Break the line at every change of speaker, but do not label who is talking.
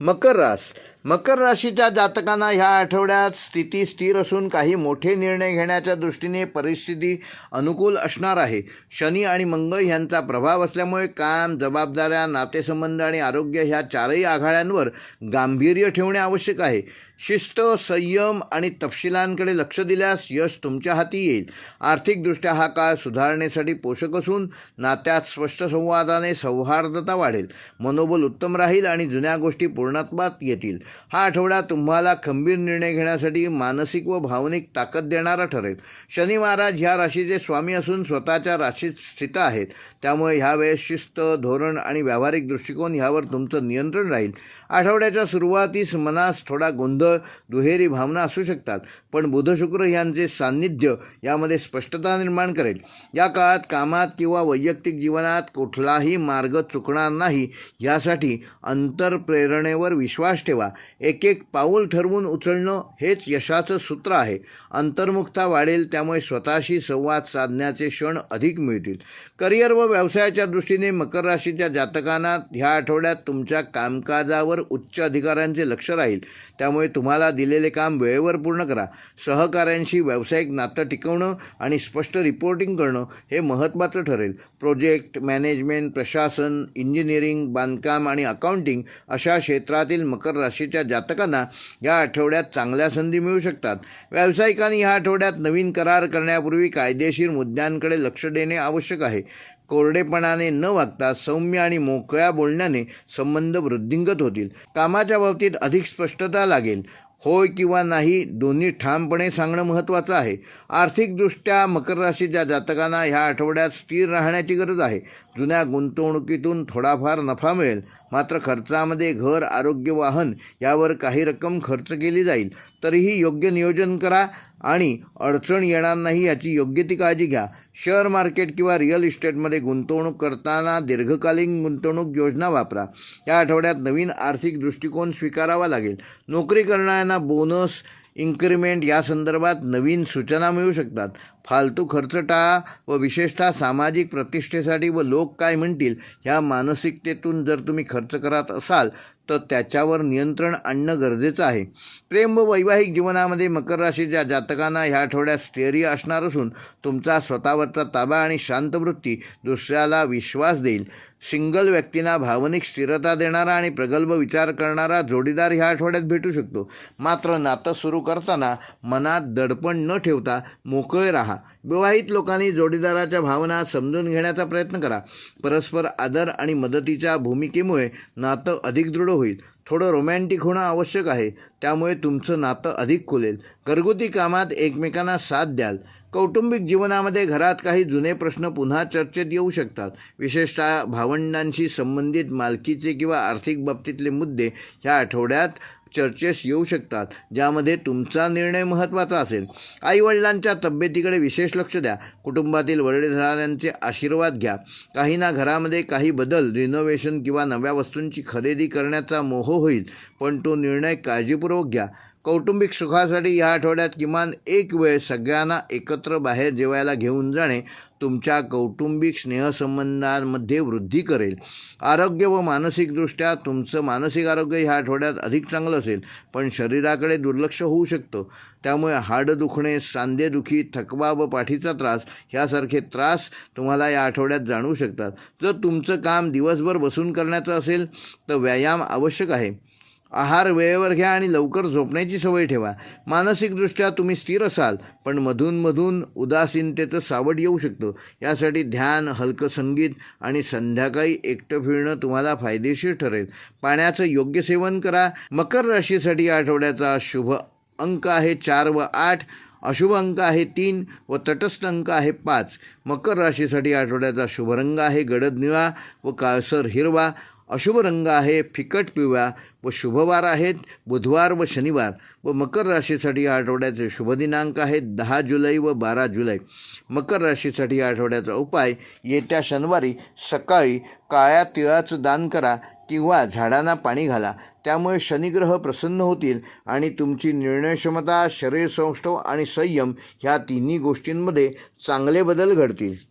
मकर रास. मकर राशीच्या जातकांना ह्या आठवड्यात स्थिती स्थिर असून काही मोठे निर्णय घेण्याच्या दृष्टीने परिस्थिती अनुकूल असणार आहे. शनी आणि मंगळ यांचा प्रभाव असल्यामुळे काम जबाबदाऱ्या नातेसंबंध आणि आरोग्य ह्या चारही आघाड्यांवर गांभीर्य ठेवणे आवश्यक आहे. शिस्त संयम आणि तपशिलांकडे लक्ष दिल्यास यश तुमच्या हाती येईल. आर्थिकदृष्ट्या हा काळ सुधारणेसाठी पोषक असून नात्यात स्पष्ट संवादाने सौहार्दता वाढेल. मनोबल उत्तम राहील आणि जुन्या गोष्टी पूर्णत्वात येतील. हा आठवडा तुम्हाला खंबीर निर्णय घेण्यासाठी मानसिक व भावनिक ताकद देणारा ठरेल. शनी महाराज ह्या राशीचे स्वामी असून स्वतःच्या राशीत स्थित आहेत. त्यामुळे ह्यावेळेस शिस्त धोरण आणि व्यावहारिक दृष्टिकोन ह्यावर तुमचं नियंत्रण राहील. आठवड्याच्या सुरुवातीस मनास थोडा गोंधळ दुहेरी भावना असू शकतात पण बुध शुक्र यांचे सान्निध्य यामध्ये स्पष्टता निर्माण करेल. या काळात कामात किंवा वैयक्तिक जीवनात कुठलाही मार्ग चुकणार नाही यासाठी अंतरप्रेरणेवर विश्वास ठेवा. एक एक पाऊल ठरवून उचलणं हेच यशाचं सूत्र आहे. अंतर्मुखता वाढेल त्यामुळे स्वतःशी संवाद साधण्याचे क्षण अधिक मिळतील. करिअर व व्यवसायाच्या दृष्टीने मकर राशीच्या जातकांना ह्या आठवड्यात तुमच्या कामकाजावर उच्च अधिकाऱ्यांचे लक्ष राहील. त्यामुळे तुम्हाला दिलेले काम वेळेवर पूर्ण करा. सहकाऱ्यांशी व्यावसायिक नातं टिकवणं आणि स्पष्ट रिपोर्टिंग करणं हे महत्त्वाचं ठरेल. प्रोजेक्ट मॅनेजमेंट प्रशासन इंजिनिअरिंग बांधकाम आणि अकाउंटिंग अशा क्षेत्रातील मकर राशीच्या जातकांना या आठवड्यात चांगल्या संधी मिळू शकतात. व्यावसायिकांनी ह्या आठवड्यात नवीन करार करण्यापूर्वी कायदेशीर मुद्द्यांकडे लक्ष देणे आवश्यक आहे. कोरडेपणाने न वागता सौम्य आणि मोकळ्या बोलण्याने संबंध वृद्धिंगत होतील. कामाच्या बाबतीत अधिक स्पष्टता लागेल. होय किंवा नाही दोन्ही ठामपणे सांगणं महत्त्वाचं आहे. आर्थिकदृष्ट्या मकर राशीच्या जातकांना ह्या आठवड्यात स्थिर राहण्याची गरज आहे. जुन्या गुंतवणुकीतून थोडाफार नफा मिळेल. मात्र खर्चामध्ये घर आरोग्य वाहन यावर काही रक्कम खर्च केली जाईल. तरीही योग्य नियोजन करा आणि अडचण येणार नाही याची योग्य ती काळजी घ्या. शेअर मार्केट किंवा रिअल इस्टेटमध्ये गुंतवणूक करताना दीर्घकालीन गुंतवणूक योजना वापरा. या आठवड्यात नवीन आर्थिक दृष्टिकोन स्वीकारावा लागेल. नोकरी करणाऱ्यांना बोनस इन्क्रिमेंट या संदर्भात नवीन सूचना मिळू शकतात. फालतू खर्च टाळा व विशेषतः सामाजिक प्रतिष्ठेसाठी व लोक काय म्हणतील ह्या मानसिकतेतून जर तुम्ही खर्च करत असाल तर त्याच्यावर नियंत्रण आणणं गरजेचं आहे. प्रेम व वैवाहिक जीवनामध्ये मकर राशीच्या जातकांना ह्या आठवड्यात स्थैर्य असणार असून तुमचा स्वतःवरचा ताबा आणि शांतवृत्ती दुसऱ्याला विश्वास देईल. सिंगल व्यक्तींना भावनिक स्थिरता देणारा आणि प्रगल्भ विचार करणारा जोडीदार ह्या आठवड्यात भेटू शकतो. मात्र नातं सुरू करताना मनात दडपण न ठेवता मोकळे राहा. विवाहित लोकांनी जोडीदाराच्या भावना समजून घेण्याचा प्रयत्न करा. परस्पर आदर आणि मदतीच्या भूमिकेमुळे नातं अधिक दृढ होईल. थोडं रोमॅन्टिक होणं आवश्यक आहे. त्यामुळे तुमचं नातं अधिक खुलेल. घरगुती कामात एकमेकांना साथ द्याल. कौटुंबिक जीवनामध्ये घरात काही जुने प्रश्न पुन्हा चर्चेत येऊ शकतात. विशेषतः भावंडांशी संबंधित मालकीचे किंवा आर्थिक बाबतीतले मुद्दे ह्या आठवड्यात चर्चेस येऊ शकतात ज्यामध्ये तुमचा निर्णय महत्त्वाचा असेल. आईवडिलांच्या तब्येतीकडे विशेष लक्ष द्या. कुटुंबातील वडीलधाऱ्यांचे आशीर्वाद घ्या. काहींना घरामध्ये काही बदल रिनोव्हेशन किंवा नव्या वस्तूंची खरेदी करण्याचा मोह होईल पण तो निर्णय काळजीपूर्वक घ्या. कौटुंबिक सुखासाठी या आठवड्यात किमान एक वेळ सगळ्यांना एकत्र बाहेर जेवायला घेऊन जाणे तुमच्या कौटुंबिक स्नेहसंबंधांमध्ये वृद्धी करेल. आरोग्य व मानसिकदृष्ट्या तुमचं मानसिक आरोग्य ह्या आठवड्यात अधिक चांगलं असेल पण शरीराकडे दुर्लक्ष होऊ शकतं. त्यामुळे हाडं दुखणे सांधेदुखी थकवा व पाठीचा त्रास ह्यासारखे त्रास तुम्हाला या आठवड्यात जाणवू शकतात. जर तुमचं काम दिवसभर बसून करण्याचं असेल तर व्यायाम आवश्यक आहे. आहार वेळेवर घ्या आणि लवकर झोपण्याची सवय ठेवा. मानसिकदृष्ट्या तुम्ही स्थिर असाल पण मधूनमधून उदासीनतेचं सावट येऊ शकतो. यासाठी ध्यान हलकं संगीत आणि संध्याकाळी एकटं फिरणं तुम्हाला फायदेशीर ठरेल. पाण्याचं योग्य सेवन करा. मकर राशीसाठी आठवड्याचा शुभ अंक आहे चार व आठ अशुभ अंक आहे तीन व तटस्थ अंक आहे पाच. मकर राशीसाठी आठवड्याचा शुभरंग आहे गडद निळा व काळसर हिरवा. अशुभ रंग आहे फिकट पिवळा व शुभवार आहेत बुधवार व शनिवार व मकर राशीसाठी या आठवड्याचे शुभ दिनांक आहेत दहा जुलै व बारा जुलै. मकर राशीसाठी या आठवड्याचा उपाय येत्या शनिवारी सकाळी काळ्या तिळाचं दान करा किंवा झाडांना पाणी घाला. त्यामुळे शनिग्रह प्रसन्न होतील आणि तुमची निर्णयक्षमता शरीरसौष्ठव आणि संयम ह्या तिन्ही गोष्टींमध्ये चांगले बदल घडतील.